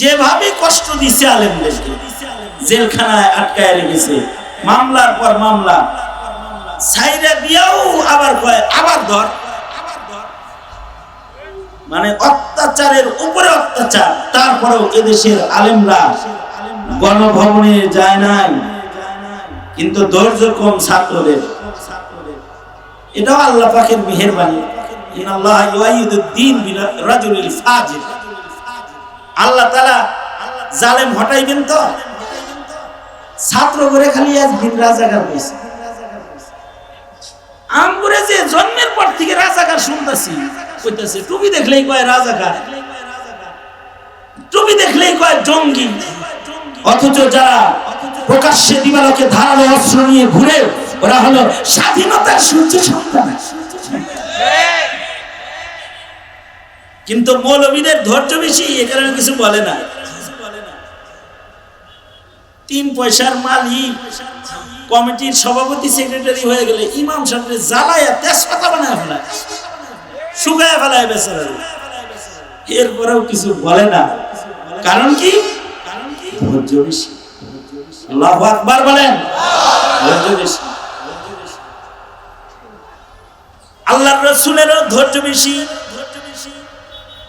যেভাবে কষ্ট দিছে আলেমদেরকে, জেলখানায় আটকায় রেখেছে, মামলার পর মামলা সাইরা দিয়াও আবার কয়, আবার ধর। মানে অত্যাচারের উপরে অত্যাচার, তারপরেও এদেশের আলেমরা গণভবনে যায় নাই। কিন্তু ধৈর্য কম ছাত্রদের। এটাও আল্লাহ পাকের মেহেরবানি। ইউআইয়ুদ্দিন বিরাজুলিল ফাজিল। আল্লাহ তালা জালেম হটাইবেন তো? ছাত্র করে খালি একদিন রাজাকার হয়েছে আমগুরে যে জন্মের পর থেকে রাজাকার শুনতেছি, কইতাছে, টুপি দেখলেই কয় রাজাকার? টুপি দেখলেই কয় জঙ্গি? অথচ যারা প্রকাশ্যে দিবালকে ধারালো অস্ত্র নিয়ে ঘুরে, ওরা হলো স্বাধীনতার সূর্য সন্তান। কিন্তু মৌলবীদের ধৈর্য বেশি, এ কারণে কিছু বলে না। তিন পয়সার মালিক, কমিটির সভাপতি, সেক্রেটারি হয়ে গেলে ইমাম সাহেবের জ্বালায় তেজপাতা বানায় ফেলায়, শুকায় ফেলায় বেচারা এরপরেও কিছু বলে না। কারণ কি? ধৈর্য বেশি। আল্লাহ আকবার বলেন। ধৈর্য বেশি। আল্লাহর রসুলেরও ধৈর্য বেশি।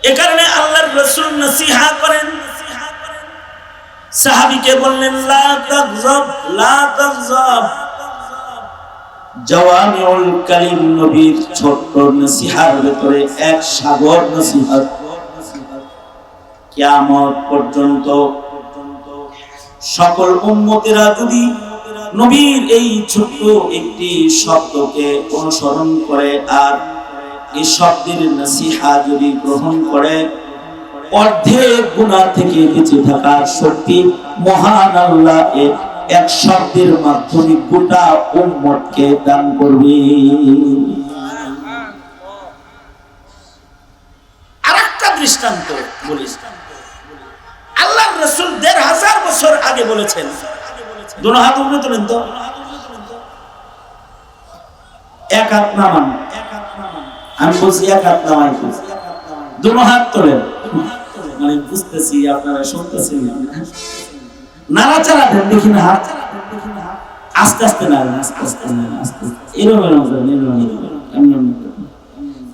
এ আল্লাহর রসুল নসিহা করেন। সাহাবিকে বললেন, লা তাগজব লা তাগজব। কালিম নবীর ছোট্ট নসিহার ভেতরে এক সাগর নসিহত। কিয়ামত পর্যন্ত সকল উম্মতেরা যদি নবীর এই ছোট্ট একটি শব্দকে অনুসরণ করে আর এই শব্দের নসিহা যদি গ্রহণ করে, অর্ধেক গুণা থেকে বেঁচে থাকার শক্তি মহান আল্লাহ এক শব্দের মাধ্যমে গোটা উম্মতকে দান করবে। দৃষ্টান্ত আল্লাহ রসুল দেড় হাজার বছর আগে বলেছেন এক হাত নামান আমি বলছি এক হাত নামাই দোনো হাত তোলেন। মানে বুঝতেছি, আপনারা শুনতেছেন নাড়াচাড়া দেন, দেখি না হাত। আস্তে আস্তে নাড়েন, আস্তে আস্তে আস্তে।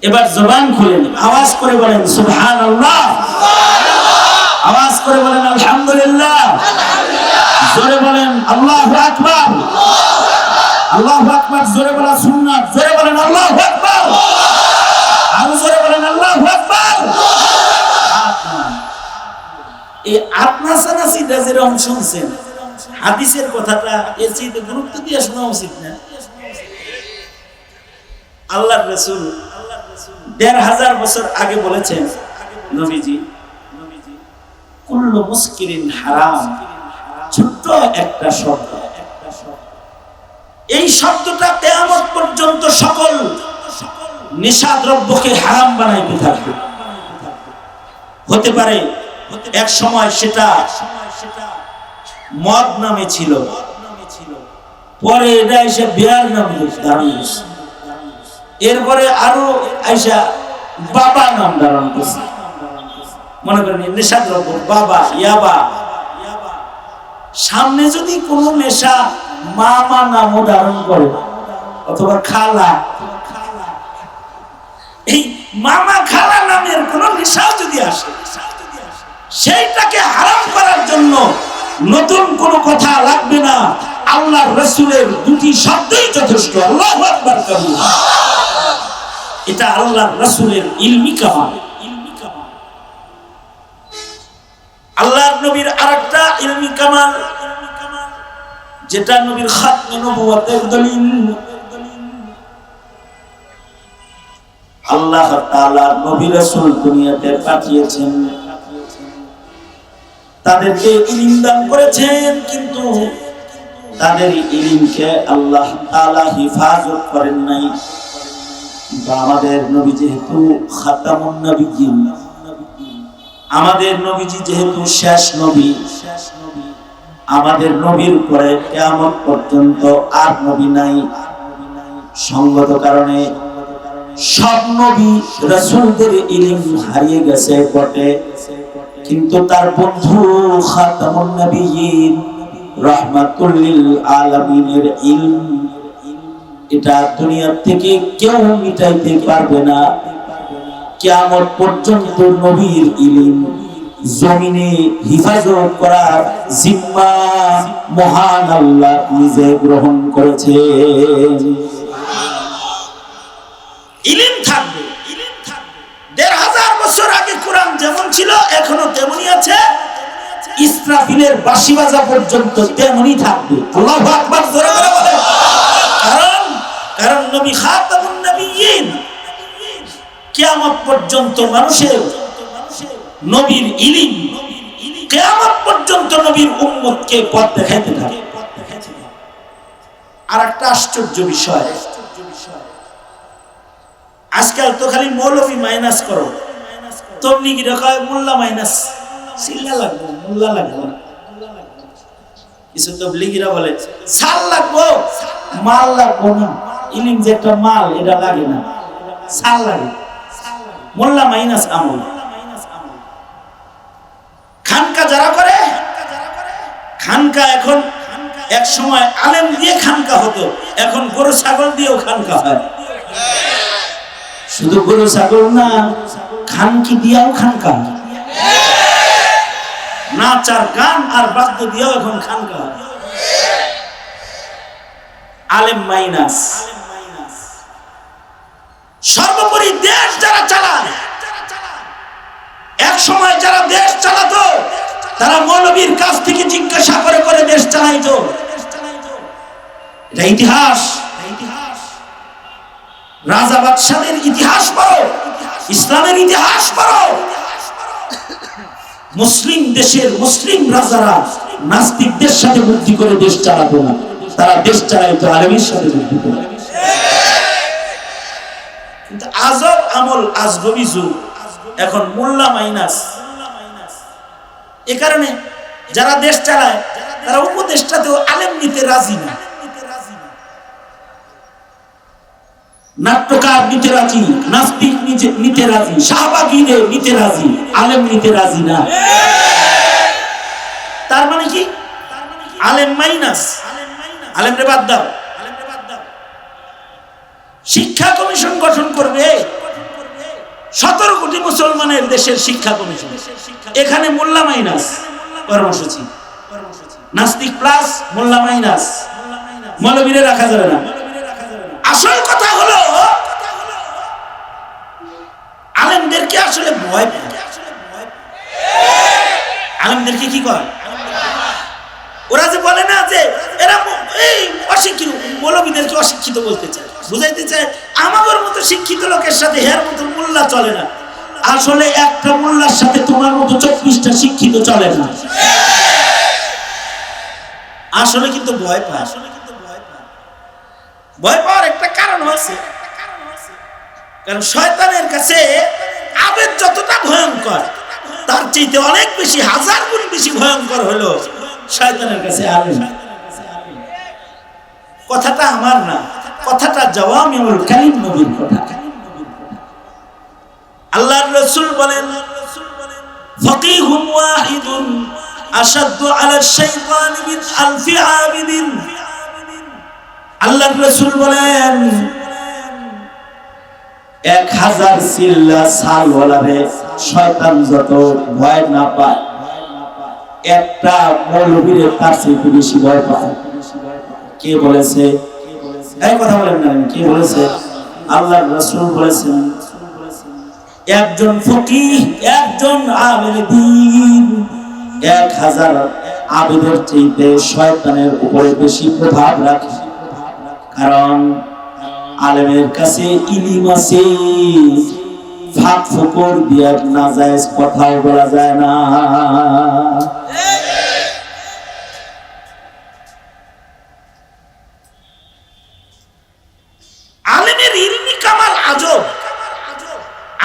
এবার জবান খুলেন, আওয়াজ করে বলেন সুবহান আল্লাহ আওয়াজ করে বলেন, আলহামদুলিল্লাহ। জোরে বলেন, আল্লাহ আকবার। আল্লাহ আকবার, জোরে বলা সুন্নাত। জোরে বলেন, আল্লাহ আকবার আরও জোরে বলেন আল্লাহ আকবার এই আপনা সানাসিটা যেরকম শুনছেন। হাদিসের কথাটা এর গুরুত্ব দিয়ে শোনা উচিত না। রসুল দেড় হাজার বছর আগে বলেছেন, নবীজি হারাম, ছোট্ট একটা শব্দ। এই শব্দটা কেয়ামত পর্যন্ত সকল নেশা দ্রব্যকে হারাম বানাইতে থাকবে। হতে পারে এক সময় সেটা মদ নামে ছিল। পরে এটা এসে বিয়ার নামে ধারণ এরপরে আরও আইসা বাবা নাম ধারণ করছে। মনে করেন নেশা দ্রব্য বাবা, ইয়াবা। সামনে যদি কোনো নেশা মামা নামও ধারণ করে, অথবা খালা। এই মামা খালা নামের কোন নেশাও যদি আসে সেইটাকে হারাম করার জন্য নতুন কোনো কথা লাগবে না। আল্লাহ রসুলের দুটি শব্দই যথেষ্ট। আল্লাহ এটা আল্লাহ রসুলের ইলমি কামাল। আল্লাহর নবীর আরেকটা ইলমি কামাল, যেটা নবীর খাতমে নবুয়তের আল্লাহ তাআলা দুনিয়াতে পাঠিয়েছেন। তাদেরকে ইলম দান করেছেন, কিন্তু তাদের ইলমকে আল্লাহ তাআলা হিফাজত করেন নাই। আমাদের নবী যেহেতু খাতামুন নবীন আমাদের নবীজি যেহেতু শেষ নবী, আমাদের নবীর পরে কেমন পর্যন্ত আর নবী নাই। সঙ্গত কারণে সব নবী রাসূলদের ইলিম হারিয়ে গেছে বটে। কিন্তু তার বন্ধু খাতামুন নবিয়্যিন রাহমাতুল লিল আলামিনের ইলম। এটা দুনিয়া থেকে কেউ মিটাইতে পারবে না। কিয়ামত পর্যন্ত নবীর ইলম, জমিনে হিফাজত করার জিম্মা মহান আল্লাহ নিজে গ্রহণ করেছে ইলিম থাকবে। দেড় হাজার বছর আগে কোরআন যেমন ছিল, এখনও আছে। ইসরাফিলের বাজা পর্যন্ত থাকবে। আল্লাহ আকবার বলে কারণ কারণ নবী খাতামুন নবিয়্যিন কিয়ামত পর্যন্ত মানুষের নবীর ইলিম। কিয়ামত পর্যন্ত নবীর উম্মতকে পথ দেখাইতে থাকে। আর একটা আশ্চর্য বিষয় আজকাল তো খালি মৌলবী মাইনাস করো। তবলিগিরা কয় মোল্লা মাইনাস সিল্লা লাগবো, মোল্লা লাগবো। কিছু তবলিগিরা বলে, সাল লাগবো? মাল লাগবো না। ইলিম যে একটা মাল, এটা লাগে না। সাল লাগে। মোল্লা মাইনাস আমল। খানকা যারা করে, খানকা এখন এক সময় আলেম দিয়ে খানকা হতো। এখন গরু, ছাগল দিয়েও খানকা হয়। শুধু গরু, ছাগল না খানকি দিয়াও খানকা নাচ আর গান আর বাদ্য দিয়াও এখন খানকা হয়। আলেম মাইনাস। সর্বোপরি দেশ যারা চালায় এক সময় যারা দেশ চালাতো, তারা মৌলবীর কাছ থেকে জিজ্ঞাসা করে করে দেশ চালাইতো। এটা ইতিহাস। রাজা বাদশাদের ইতিহাস পড়ো, ইসলামের ইতিহাস পড়ো। মুসলিম দেশের মুসলিম রাজারা নাস্তিকদের সাথে বুদ্ধি করে দেশ চালাতো না। তারা দেশ চালাইতো আলমীর সাথে বুদ্ধি করে। কিন্তু আজব আমল, আজগবি যুগ। এখন মোল্লা মাইনাস। এ কারণে যারা দেশ চালায়, তারা উপদেশটাতেও আলেম নিতে রাজি না। নাট্যকার নিতে রাজি, নাস্তিক নিতে- রাজি নিতে রাজি, আলেম নিতে রাজি না। তার মানে কি? আলেম মাইনাস। আলেম রে বাদ দাও। শিক্ষা কমিশন গঠন করবে। সতেরো কোটি মুসলমানের দেশের শিক্ষা কমিশন। এখানে মোল্লা মাইনাস, কর্মসূচি। নাস্তিক প্লাস, মোল্লা মাইনাস। মৌলবীরে রাখা যাবে না। আসল কথা হলো, আলেমদেরকে আসলে ভয়। আলেমদেরকে কি কয়? ওরা যে বলে না যে এরা এই অশিক্ষিত, মৌলবীদেরকে অশিক্ষিত বলতে চায়। বুঝাইতে চায় আমাদের মতো শিক্ষিত লোকের সাথে হের মতো মোল্লা চলে না। আসলে একটা মোল্লার সাথে তোমার মতো চব্বিশটা শিক্ষিত চলে না। আসলে কিন্তু ভয় পায়। আসলে ভয় পাওয়ার একটা কারণ আছে। কারণ শয়তানের কাছে আবেগ যতটা ভয়ঙ্কর, তার চাইতে অনেক বেশি, হাজার গুণ বেশি ভয়ঙ্কর হলো শয়তানের কাছে আলেম। কথাটা আমার না, কথাটা জওয়ামিউল কালিম নবীর কথা। আল্লাহর রাসূল বলেন ফাকিহুন ওয়াহিদুন, আশাদ্দু আলা শাইতান মিন আলফি আবিদিন। আল্লাহর রাসূল বলেন, এক হাজার চিল্লা সালওয়ালারে শয়তান যত ভয় না পায়, একটা মৌলবীরে তার চেয়ে বেশি ভয় পায়। কে বলেছে? এই কথা বলেন না কে বলেছে? আল্লাহর রাসূল বলেছেন, একজন ফকিহ, একজন আলেম দ্বীন এক হাজার আবেদের চাইতে শয়তানের উপরে বেশি প্রভাব রাখে। কারণ আলেমের কাছে ইলিম আছে। ফাঁক ফুকর দিয়ে না যায় কথাও বলা যায় না।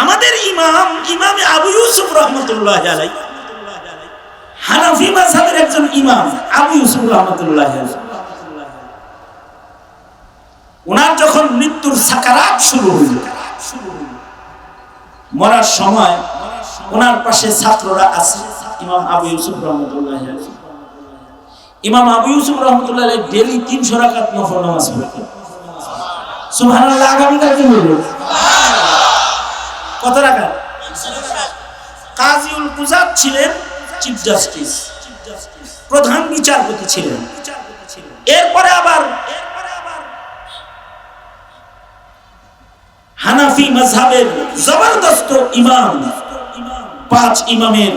আমাদের ইমাম, ইমামে আবু ইউসুফ রহমতুল্লাহ আলাই হানাফি মাযহাবের একজন ইমাম, আবু ইউসুফ রহমতুল্লাহ আলাই ওনার যখন মৃত্যুর সাকারাত শুরু হইল, মরার সময় ওনার পাশে ছাত্ররা আছে, ইমাম আবু ইউসুফ রহমতুল্লাহ ইমাম আবু ইউসুফ রহমতুল্লাহ ডেলি তিনশো রাকাত নফল নামাজ পড়তেন। সুবহানাল্লাহ, আগামীকাল কি বলব কত রাকাত? কাজীউল কুজাত ছিলেন চিফ জাস্টিস, প্রধান বিচারপতি ছিলেন। এরপরে আবার হানাফি মাযহাবের জবরদস্ত ইমাম, পাঁচ ইমামের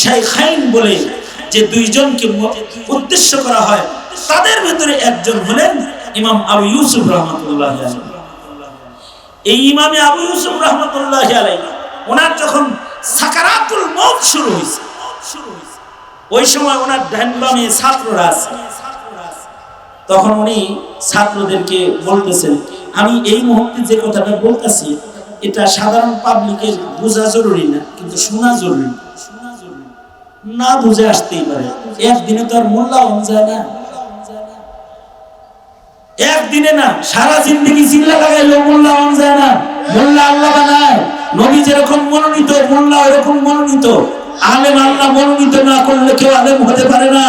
শাইখাইন বলে যে দুইজনকে উদ্দেশ্য করা হয়, তাদের ভিতরে একজন হলেন ইমাম আবু ইউসুফ রহমতুল্লাহ এই ইমামে আবু ইউসুফ রহমতুল্লাহ ওনার যখন সাকারাতুল মৌত শুরু হয়েছে ওই সময় ওনার ডান ছাত্ররা আছে। তখন উনি ছাত্রদেরকে বলতেছেন আমি এই মুহূর্তে যে কথাটা বলতেছি, এটা সাধারণ পাবলিকের বোঝা জরুরি না, কিন্তু শোনা জরুরি। না বুঝে আসতেই পারে। একদিনে তো আর মূল্যায়ন যায় না। একদিনে না, সারা জিন্দগি চিল্লা লাগাইলে মূল্যায়ন যায় না। মোল্লা আল্লাহ বানায়। নবী যেরকম মনোনীত, মোল্লা ওরকম মনোনীত। আলেম আল্লাহ মনোনীত না করলে কেউ আলেম হতে পারে না।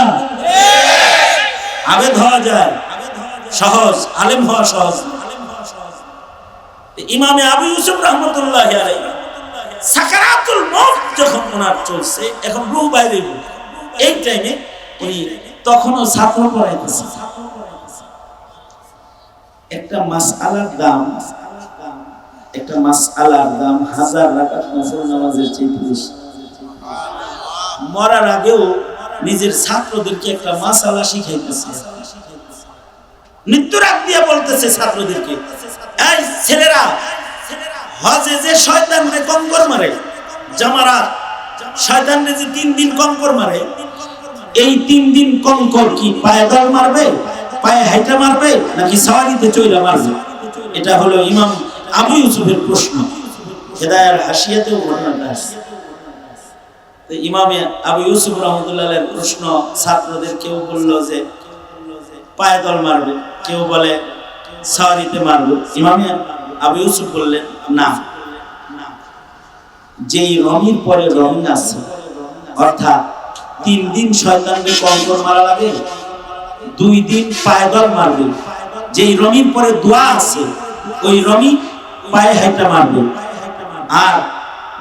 আবেদ হওয়া যায়। সহজ, আলেম হওয়া সহজ। ইমামে আবু ইউসুফ রহমতুল্লাহ সাকারাতুল মউত যখন ওনার চলছে, এখন রূহ বাইরে এই টাইমে তখনও একটা মাসআলার দাম, একটা মাসআলার দাম হাজার রাকাত নফল নামাজের চেয়ে মরার আগেও নিজের ছাত্রদেরকে একটা মাসালা শিখাইতেছে। মৃত্যুর আগ দিয়ে বলতেছে ছাত্রদেরকে এই ছেলেরা, হজে যে শয়তান রে কঙ্কর মারে জামারাত শয়তান রে যে তিন দিন কঙ্কর মারে, এই তিন দিন কঙ্কর কি পায়ে দল মারবে, পায়ে হাইটা মারবে, নাকি সাওয়ারিতে চইলা মারবে? এটা হলো ইমাম আবু ইউসুফের প্রশ্ন। হেদায়ার বর্ণনা আছে। তো ইমামে আবু ইউসুফ রহমতুল্লাহ প্রশ্ন ছাত্রদের কেউ বলল যে, পায়ে দল মারবে? কেউ বলে সাওয়ারিতে মারবে ইমামে আবু ইউসুফ বললেন, না। যেই রমির পরে রমি আছে, অর্থাৎ তিন দিন শয়তানকে কঙ্কর মারা লাগে, দুই দিন পায়দল মারবে। যেই রমির পরে দোয়া আছে, ওই রমি পায়ে হাইটা মারবে। আর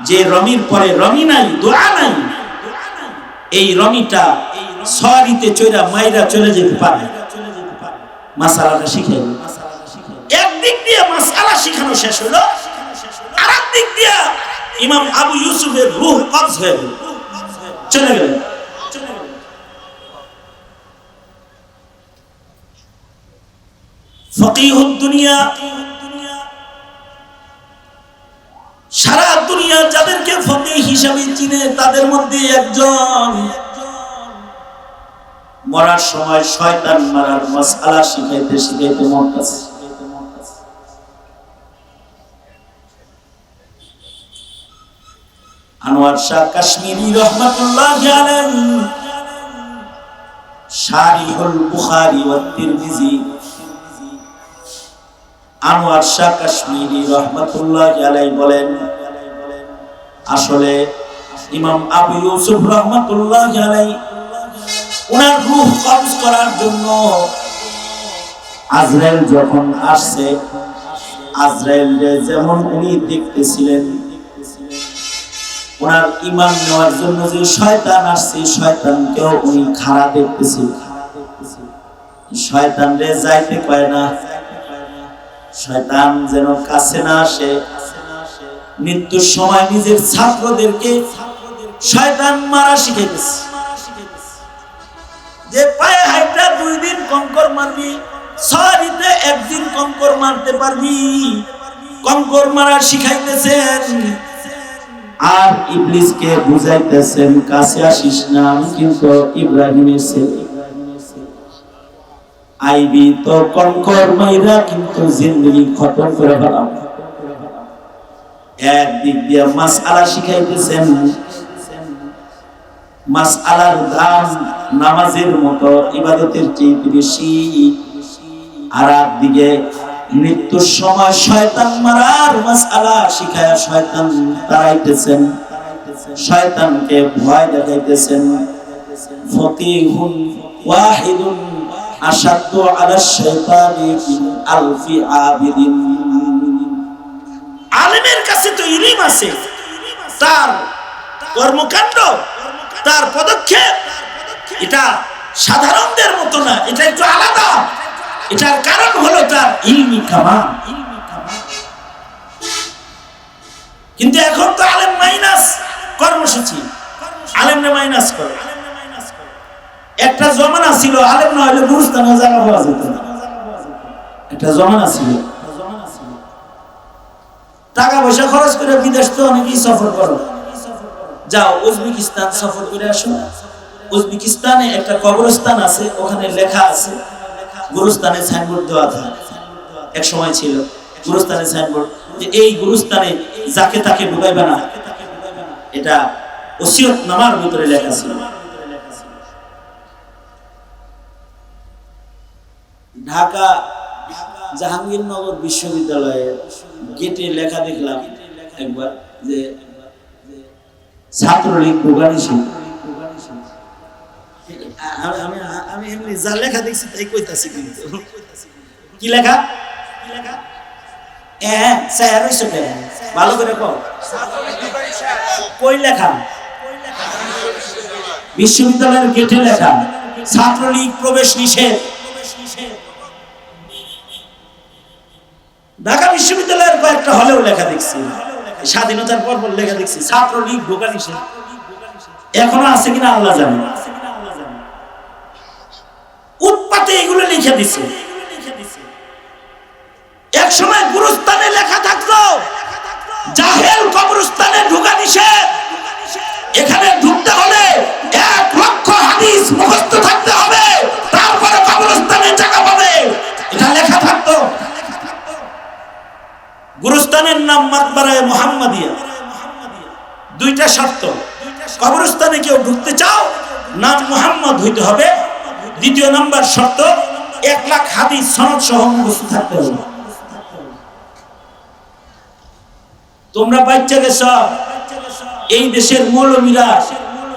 যে রমির পরে রমি নাই, দোয়া নাই, এই রমিটা সরিতে চৈরা মাইরা চলে যেতে পারে। মাসালাটা শিখে একদিক দিয়ে মাসালা শিখানো শেষ হলো। আর দিক দিয়ে ইমাম আবু ইউসুফের রুহ কবজ হয়ে গেল। চলে গেল। সারা দুনিয়া যাদেরকে ফকি হিসাবে চিনে, তাদের মধ্যে একজন। মরার সময় শয়তান মারার মশালা শিখাইতে শিখাইতে মরতেছে। আনোয়ার শাহ কাশ্মীরি রহমাতুল্লাহ জানেন শারিহুল বুখারী ওয়া তিরমিজি। আনোয়ার শাহ কাশ্মীরি রহমাতুল্লাহ আলাই বলেন, আসলে ইমাম আবু ইউসুফ রহমাতুল্লাহ আলাই ওনার রূহ কবজ করার জন্য আজরাইল যখন আসছে আজরাইল যেমন উনি দেখতেছিলেন ওনার ইমান নেওয়ার জন্য যে শয়তান আসছে, শয়তানকেও উনি খাড়া দেখতেছিল শয়তান রে যাইতে পায় না। শয়তান যেন কাছে না আসে। মৃত্যুর সময় নিজের ছাত্রদেরকে শয়তান মারা শিখাইতেছে। যে পায়ে হাইটা দুই দিন কঙ্কর মারবি সরিতে একদিন কঙ্কর মারতে পারবি। কঙ্কর মারা শিখাইতেছেন। আর ইবলিসকে বুঝাইতেছেন, কাছে আসিস না, আমি কিন্তু ইব্রাহিমের ছেলে। আইবি তো কঙ্কর মাইরা কিন্তু জিন্দগি খতম করে ফেলাম। একদিক দিয়ে মাস আলা শিখাইতেছেন মাস আলার দাম নামাজের মতো ইবাদতের চেয়ে বেশি। আর একদিকে মৃত্যুর সময় শয়তান মারার মাস আলা শিখায় শয়তান তারাইতেছেন। শয়তানকে ভয় দেখাইতেছেন। ফতিহুন ওয়াহিদুন আশাদ্দু আলা শাইতানি আলফি আবিদিন। আলেমের কাছে তো ইলিম আছে। তার কর্মকাণ্ড, তার পদক্ষেপ, এটা সাধারণদের মতো না, এটা একটু আলাদা। এটার কারণ হলো তার ইলমি কামাল। কিন্তু এখন তো আলেম মাইনাস কর্মসূচি। মাইনাস করে। একটা জমানা ছিল, আলেম না হলে জায়গা যেত না। একটা জমানা ছিল। টাকা পয়সা খরচ করে বিদেশ তো অনেকেই সফর করো। যাও, উজবেকিস্তান সফর করে আসো। উজবেকিস্তানে একটা কবরস্থান আছে, ওখানে লেখা আছে গুরুস্থানে সাইনবোর্ড দেওয়া থাকে এক সময় ছিল গুরুস্থানে সাইনবোর্ড যে এই গুরুস্থানে যাকে তাকে ঢুকাইবে না, এটা ওসিয়ত নামার ভিতরে লেখা ছিল। ঢাকা জাহাঙ্গীরনগর বিশ্ববিদ্যালয়ের গেটে লেখা দেখলাম একবার যে ছাত্রলীগ ভোগানিশীল আমি আমি এমনি যা লেখা দেখছি তাই কইতাছি কিন্তু। কি লেখা? কি লেখা ভালো করে কই লেখা? বিশ্ববিদ্যালয়ের গেটে লেখা, ছাত্রলীগ প্রবেশ নিষেধ। ঢাকা বিশ্ববিদ্যালয়ের কয়েকটা হলেও লেখা দেখছি। স্বাধীনতার পর লেখা দেখছি, ছাত্রলীগ ঢোকা নিষেধ। এখনও আছে কিনা আল্লাহ জানে। উৎপাতে এগুলো লিখে দিছে। এক সময় গুরুস্থানে লেখা থাকল জাহেল কবরস্থানে ঢোকা নিষেধ। এখানে ঢুকতে হলে এক লক্ষ হাদিস মুখস্থ থাকতে হবে, তারপরে কবরস্থানে জায়গা পাবে। এটা লেখা থাকতো। গুরুস্থানের নাম মাকবারায় মোহাম্মদিয়া। দুইটা শর্ত, কবরস্থানে কেউ ঢুকতে চাও, নাম মোহাম্মদ হইতে হবে। দ্বিতীয় নাম্বার শর্ত, এক লাখ হাদিস সনদ সহ মুখস্থ থাকতে হবে। তোমরা বাচ্চা গেছ, এই দেশের মৌলবীরা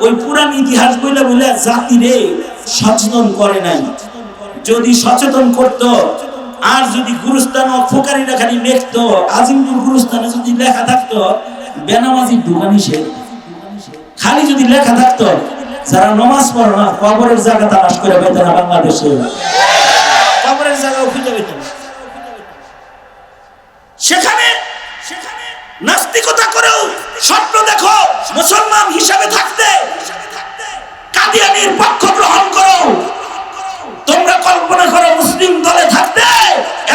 ওই পুরান ইতিহাস বইলে বলে জাতিরে সচেতন করে নাই। যদি সচেতন করত, আর যদি গুরুস্থান ও ফোকারিরা খালি লিখতো আজিমপুর গুরুস্থানে যদি লেখা থাকতো বেনামাজি ঢুকানি সে খালি যদি লেখা থাকতো যারা নমাজ পড়ো না, কবরের জায়গা তালাশ করে পেত না বাংলাদেশে। কবরের খুঁজে পেত সেখানে সেখানে নাস্তিকতা করেও স্বপ্ন দেখো, মুসলমান হিসাবে থাকতে। কাদিয়ানির পক্ষ গ্রহণ করো। তোমরা কল্পনা করো মুসলিম দলে থাকতে।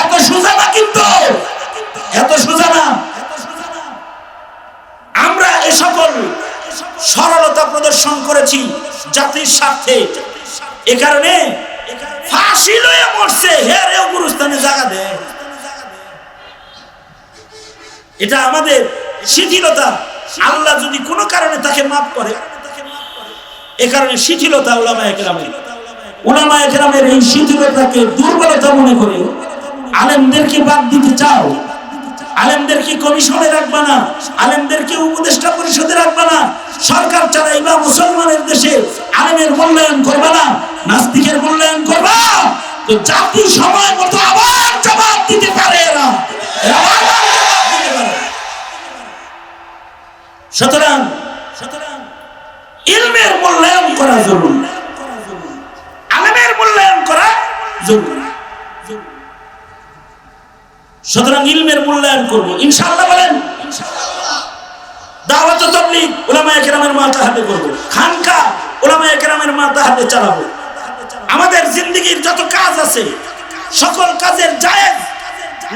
এত সোজা না কিন্তু। এত সোজা না। আমরা এ সকল সরলতা প্রদর্শন করেছি জাতির স্বার্থে। এ কারণে ফাঁসি লয়ে মরছে। হে রে গুরুস্থানে জায়গা দেয় এটা আমাদের শিথিলতা। আল্লাহ যদি কোনো কারণে তাকে মাফ করে, এ কারণে শিথিলতা ওলামা একরামের। ওলামা একরামের এই শিথিলতাকে দুর্বলতা মনে করে আলেমদেরকে বাদ দিতে চাও। আলেমদেরকে কমিশনে রাখবা না? আলেমদেরকে উপদেষ্টা পরিষদে সরকার চালাইবা মুসলমানের দেশে আলেমের মূল্যায়ন করবে না, নাস্তিকের মূল্যায়ন করবা তো জাতি সময় মতো আবার জবাব দিতে পারে পারে। সুতরাং সুতরাং ইলমের মূল্যায়ন করা জরুরি মূল্যায়ন করা জরুরি সুতরাং ইলমের মূল্যায়ন করব। ইনশাআল্লাহ বলেন। দাওয়াত তাবলীগ উলামায়ে কেরামের মাথা হাতে করব। খানকা উলামায়ে কেরামের মাথা হাতে চালাবো। আমাদের জিন্দগির যত কাজ আছে, সকল কাজের জায়েজ,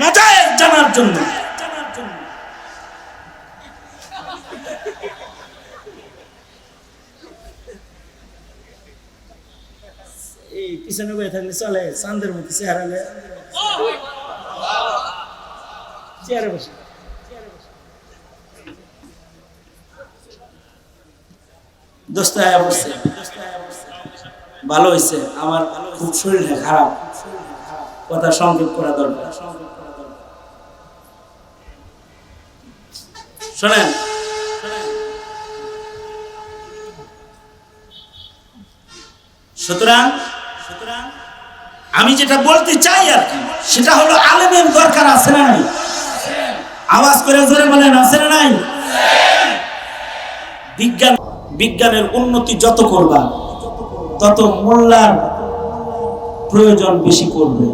নাজায়েজ জানার জন্য। এই পিছনে বয়ে চলে চান্দের মতো চেহারালে চেয়ারে বসে। পড়ছে। ভালো হয়েছে। আমার খুব খারাপ। কথা সংক্ষেপ করা দরকার। শোনেন। সুতরাং সুতরাং আমি যেটা বলতে চাই আর কি, সেটা হলো আলেমের দরকার আছে না আওয়াজ করে জোরে বলেন, আছে না নাই? বিজ্ঞান বিজ্ঞানের উন্নতি যত করবা, তত মোল্লার প্রয়োজন বেশি করবে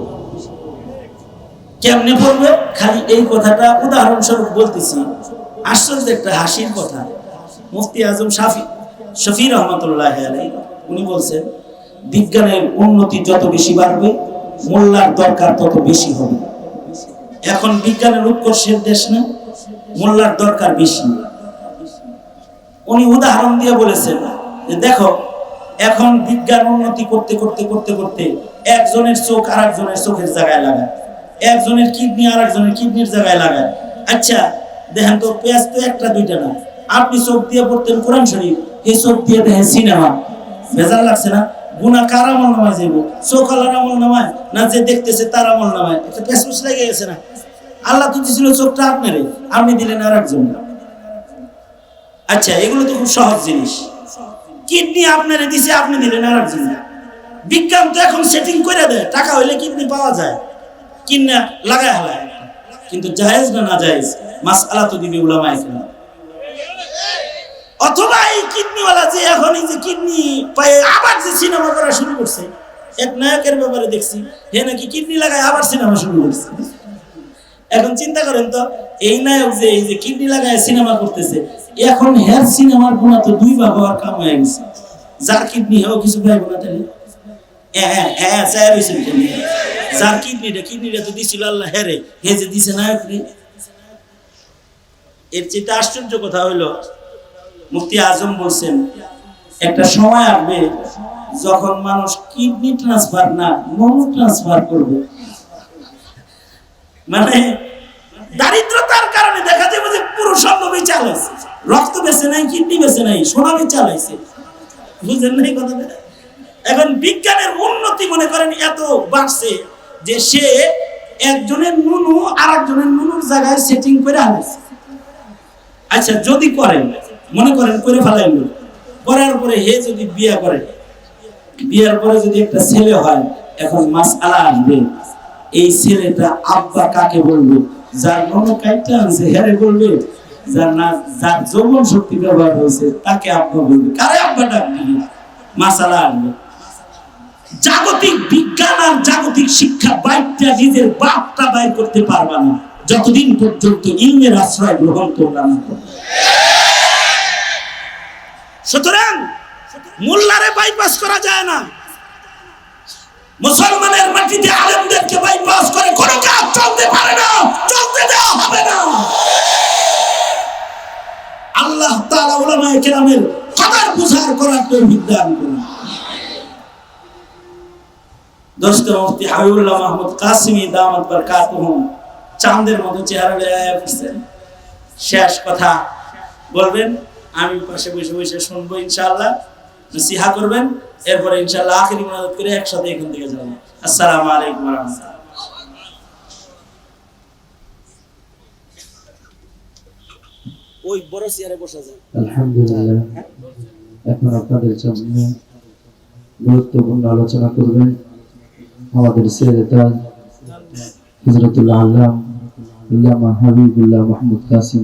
কেমনে পড়বে? খালি এই কথাটা উদাহরণস্বরূপ বলতেছি। আশ্চর্য একটা হাসির কথা। মুফতি আজম শাফি, শফি রহমতুল্লাহ আলাই উনি বলছেন, বিজ্ঞানের উন্নতি যত বেশি বাড়বে, মোল্লার দরকার তত বেশি হবে। এখন বিজ্ঞানের উৎকর্ষের দেশ না, মোল্লার দরকার বেশি। উনি উদাহরণ দিয়ে বলেছেন যে দেখো, এখন বিজ্ঞান উন্নতি করতে করতে করতে করতে একজনের চোখ আর একজনের চোখের জায়গায় লাগায়। একজনের কিডনি আর একজনের কিডনির জায়গায় লাগায়। আচ্ছা দেখেন তো, পেঁয়াজ তো একটা, দুইটা না। আপনি চোখ দিয়ে পড়তেন কোরআন শরীফ, এই চোখ দিয়ে দেখেন সিনেমা। ভেজাল লাগছে না? গুণা কার আমল নামায় যাইব চোখ আলার আমল নামায় না যে দেখতেছে তার আমল নামায়। একটা পেসপুস লেগে গেছে না। আল্লাহ তো দিছিল চোখটা আপনারে, আপনি দিলেন আর একজন আচ্ছা এগুলো তো খুব সহজ জিনিস। কিডনি আপনারে দিছে, আপনি দিলেন আর একজন বিজ্ঞান তো এখন সেটিং করে দেয়, টাকা হইলে কিডনি পাওয়া যায়। কিনা লাগায় হালায়। কিন্তু জায়েজ না না জায়েজ মাস আলা তো দিবে উলামা এখানে অথবা এই কিডনিওয়ালা যে এখন এই যে কিডনি পায়ে আবার যে সিনেমা করা শুরু করছে, এক নায়কের ব্যাপারে দেখছি, হে নাকি কিডনি লাগায় আবার সিনেমা শুরু করছে। এখন চিন্তা করেন তো, এই নায়ক যে এই যে কিডনি লাগায় সিনেমা করতেছে এখন হের সিনেমার গুণা তো দুই ভাগ হওয়ার কাম হয়ে গেছে। যার কিডনি হেও কিছু পাইব না তাহলে হ্যাঁ হ্যাঁ রয়েছেন কেন যার কিডনিটা কিডনিটা তো দিছিল আল্লাহ হেরে। হে যে দিছে এর চেয়ে আশ্চর্য কথা মুফতি আজম বলছেন, একটা সময় আসবে যখন মানুষ কিডনি ট্রান্সফার না, মন ট্রান্সফার করবে। মানে দারিদ্রতার কারণে দেখা যাবে যে পুরো সম্ভবই চালাইছে রক্ত বেছে নাই কিডনি বেছে নাই সোনামি চালাইছে। বুঝলেন না এই কথাটা? এখন বিজ্ঞানের উন্নতি মনে করেন এত বাড়ছে যে সে একজনের নুনু আর একজনের নুনুর জায়গায় সেটিং করে আনেছে আচ্ছা যদি করেন, মনে করেন করে ফেলাইল করার পরে হে যদি বিয়ে করে, বিয়ের পরে যদি একটা ছেলে হয়, এখন মাস আলা আসবে। এই ছেলেটা আব্বা কাকে বলবে? যার মনো কাইটা আনছে হেরে বলবে যার না যার যৌবন শক্তি ব্যবহার হয়েছে, তাকে আব্বা বলবে, কারে আব্বা ডাকবে মাসালা আসবে জাগতিক বিজ্ঞান আর জাগতিক শিক্ষা নিজের বাপটা বাইর করতে পারবা না। যতদিন পর্যন্ত ইলমের আশ্রয় গ্রহণ করবা না সুতরাং মোল্লারে বাইপাস করা যায় না। মুসলমানের মাটিতে আলেমদেরকে বাইপাস করে কোনো কাজ চলতে পারে না, চলতে দেওয়া হবে না। আল্লাহ কেরামের কদর বুঝার করার তৌফিক দান করুন। চাঁদের মতো চেহারা শেষ কথা বলবেন, আমি পাশে বসে বসে শুনব ইনশাআল্লাহ, নসিহা করবেন, এরপরে ইনশাআল্লাহ আখেরি মনাজাত করে একসাথে এখান থেকে যাব। আসসালামু আলাইকুম ওই বড় চেয়ারে বসা যায় আলহামদুলিল্লাহ। এখন আপনাদের সামনে গুরুত্বপূর্ণ আলোচনা করবেন আমাদের সেরেতা হজরতুল্লাহ আল্লাহ আল্লামা হাবিবুল্লাহ মাহমুদ কাসিম